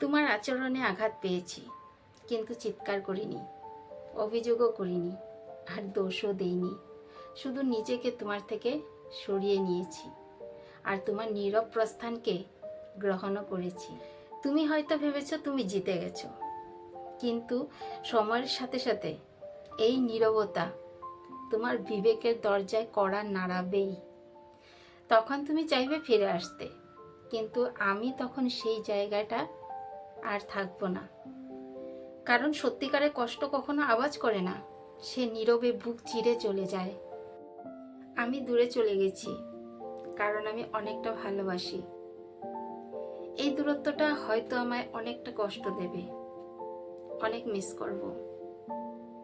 তোমার আচরণে আঘাত পেয়েছি, কিন্তু চিৎকার করিনি, অভিযোগও করিনি, আর দোষও দেইনি। শুধু নিজেকে তোমার থেকে সরিয়ে নিয়েছি, আর তোমার নীরব প্রস্থানকে গ্রহণও করেছি। তুমি হয়তো ভেবেছো তুমি জিতে গেছো, কিন্তু সময়ের সাথে সাথে এই নীরবতা তোমার বিবেকের দরজায় কড়া নাড়াবেই। তখন তুমি চাইবে ফিরে আসতে, কিন্তু আমি তখন সেই জায়গাটা আর থাকব না। কারণ সত্যিকারের কষ্ট কখনো আওয়াজ করে না। সে নীরবে বুক চিরে চলে যায়। আমি দূরে চলে গেছি, কারণ আমি অনেকটা ভালোবাসি। এই দূরত্বটা হয়তো আমায় অনেকটা কষ্ট দেবে। অনেক মিস করব।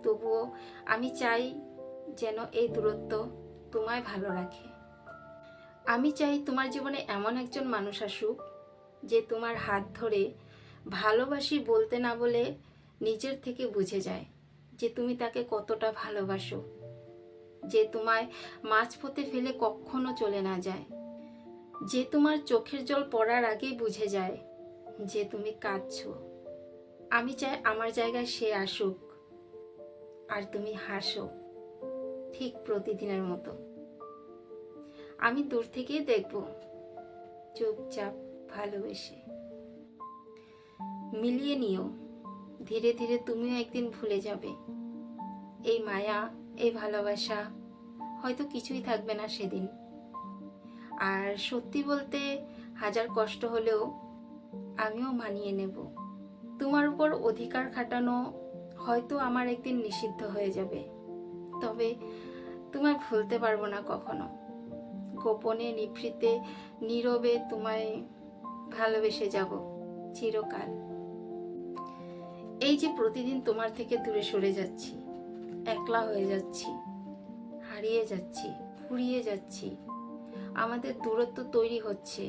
তবুও আমি চাই যেন এই দূরত্ব তোমায় ভালো রাখে। আমি চাই তোমার জীবনে এমন একজন মানুষ আসুক, যে তোমার হাত ধরে ভালোবাসি বলতে না বলে নিজের থেকে বুঝে যায় যে তুমি তাকে কতটা ভালোবাসো, যে তোমায় মাঝপথে ফেলে কখনো চলে না যায়, যে তোমার চোখের জল পড়ার আগেই বুঝে যায় যে তুমি কাঁদছো। আমি চাই আমার জায়গায় সে আসুক আর তুমি হাসো ঠিক প্রতিদিনের মতো। আমি দূর থেকেই দেখব, চুপচাপ ভালোবেসে। মিলিয়ে নিও। ধীরে ধীরে তুমিও একদিন ভুলে যাবে। এই মায়া, এই ভালোবাসা, হয়তো কিছুই থাকবে না সেদিন। আর সত্যি বলতে, হাজার কষ্ট হলেও আমিও মানিয়ে নেব। তোমার উপর অধিকার খাটানো হয়তো আমার একদিন নিষিদ্ধ হয়ে যাবে। তবে তোমায় ভুলতে পারব না কখনো। গোপনে, নিভৃতে, নীরবে তোমায় ভালোবেসে যাব চিরকাল। এই যে প্রতিদিন তোমার থেকে দূরে সরে যাচ্ছি, একলা হয়ে যাচ্ছি, হারিয়ে যাচ্ছি, ফুরিয়ে যাচ্ছি, আমাদের দূরত্ব তৈরি হচ্ছে,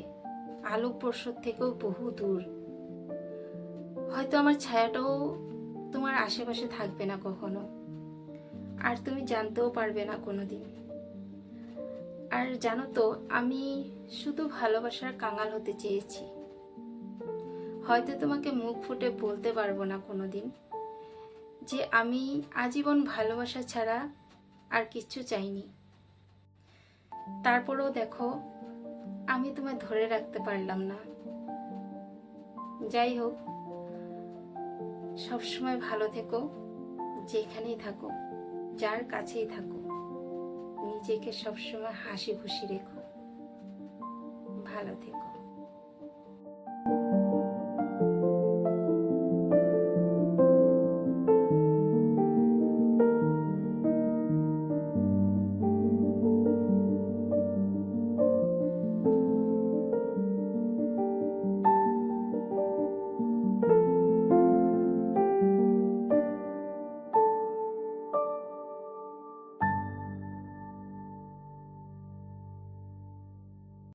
আলোক বর্ষর থেকেও বহু দূর। হয়তো আমার ছায়াটাও তোমার আশেপাশে থাকবে না কখনো, আর তুমি জানতেও পারবে না কোনোদিন। আর জানো তো, আমি শুধু ভালোবাসার কাঙাল হতে চেয়েছি। হয়তো তোমাকে মুখ ফুটে বলতে পারব না কোনোদিন যে আমি আজীবন ভালোবাসা ছাড়া আর কিচ্ছু চাইনি। তারপরেও দেখো, আমি তোমায় ধরে রাখতে পারলাম না। যাই হোক, সবসময় ভালো থেকো, যেখানেই থাকো, যার কাছেই থাকো, নিজেকে সবসময় হাসি খুশি রেখো। ভালো থেকো।